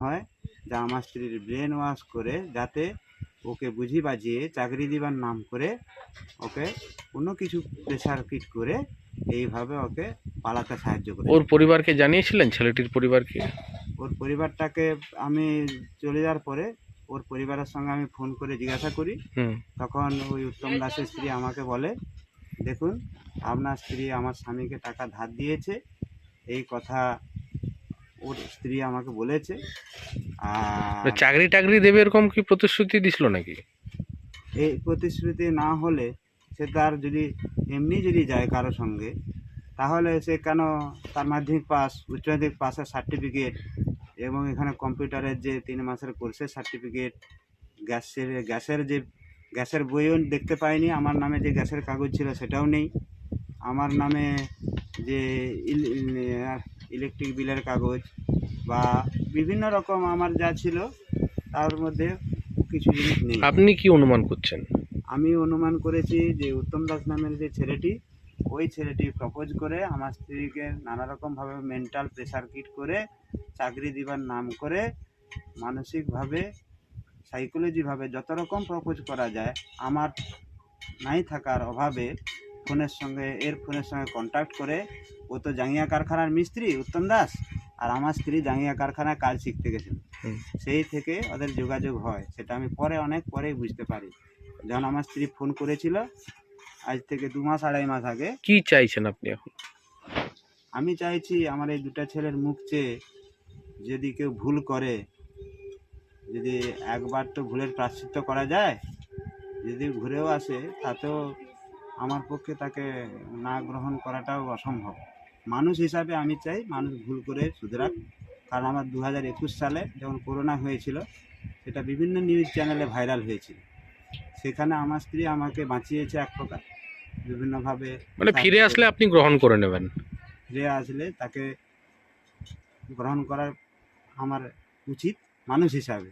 হয় যে আমার স্ত্রীর ব্রেন ওয়াশ করে যাতে ওকে বুঝি বাজিয়ে চাকরি দিবার নাম করে ওকে কোনো কিছু প্রেশার কিট করে এইভাবে ওকে পালাতে সাহায্য করে। ওর পরিবারকে জানিয়েছিলেন ছেলেটির পরিবারকে? ওর পরিবারটাকে আমি চলে যাওয়ার পরে ওর পরিবারের সঙ্গে আমি ফোন করে জিজ্ঞাসা করি। তখন ওই উত্তম দাসের স্ত্রী আমাকে বলে দেখুন আপনার স্ত্রী আমার স্বামীকে টাকা ধার দিয়েছে এই কথা ওর স্ত্রী আমাকে বলেছে আর মানে চাকরি টাকরি দেবে এরকম কি প্রতিশ্রুতি দিছিল নাকি? এই প্রতিশ্রুতি না হলে সে তার যদি এমনি যদি যায় কারও সঙ্গে তাহলে সে কেন তার মাধ্যমিক পাস উচ্চ মাধ্যমিক পাসের সার্টিফিকেট এবং এখানে কম্পিউটারের যে তিন মাসের কোর্সের সার্টিফিকেট গ্যাসের গ্যাসের যে গ্যাসের বইও দেখতে পাইনি আমার নামে যে গ্যাসের কাগজ ছিল সেটাও নেই। আমার নামে যে ইলেকট্রিক বিলের কাগজ বা বিভিন্ন রকম আমার যা ছিল তার মধ্যে কিছু জিনিস নেই। আপনি কি অনুমান করছেন? আমি অনুমান করেছি যে উত্তম দাস নামের যে ছেলেটি ওই ছেলেটি প্রপোজ করে আমার স্ত্রীকে নানা রকমভাবে মেন্টাল প্রেশার কিট করে চাকরি দিবার নাম করে মানসিকভাবে সাইকোলজিভাবে যত রকম প্রপোজ করা যায় আমার নাই থাকার অভাবে ফোনের সঙ্গে এর ফোনের সঙ্গে কন্ট্যাক্ট করে ও তো জাঙ্গিয়া কারখানার মিস্ত্রি উত্তম দাস আর আমার স্ত্রী জাঙ্গিয়া কারখানায় কাজ শিখতে গেছিল। সেই থেকে ওদের যোগাযোগ হয় সেটা আমি পরে অনেক পরেই বুঝতে পারি। যখন আমার স্ত্রী ফোন করেছিল আজ থেকে দু মাস আড়াই মাস আগে। কি চাইছেন আপনি এখন? আমি চাইছি আমার এই দুটা ছেলের মুখ চেয়ে যদি কেউ ভুল করে যদি একবার তো ভুলের প্রাশ্চিত্য করা যায় যদি ঘুরেও আসে তাতেও আমার পক্ষে তাকে না গ্রহণ করাটাও অসম্ভব। মানুষ হিসাবে আমি চাই মানুষ ভুল করে শুধরাক কারণ আমার দু হাজার একুশ সালে যখন করোনা হয়েছিল সেটা বিভিন্ন নিউজ চ্যানেলে ভাইরাল হয়েছিল। সেখানে আমার স্ত্রী আমাকে বাঁচিয়েছে এক প্রকার। বিভিন্নভাবে মানে ফিরে আসলে আপনি গ্রহণ করে নেবেন। ফিরে আসলে তাকে গ্রহণ করার আমার উচিত মানুষ হিসাবে।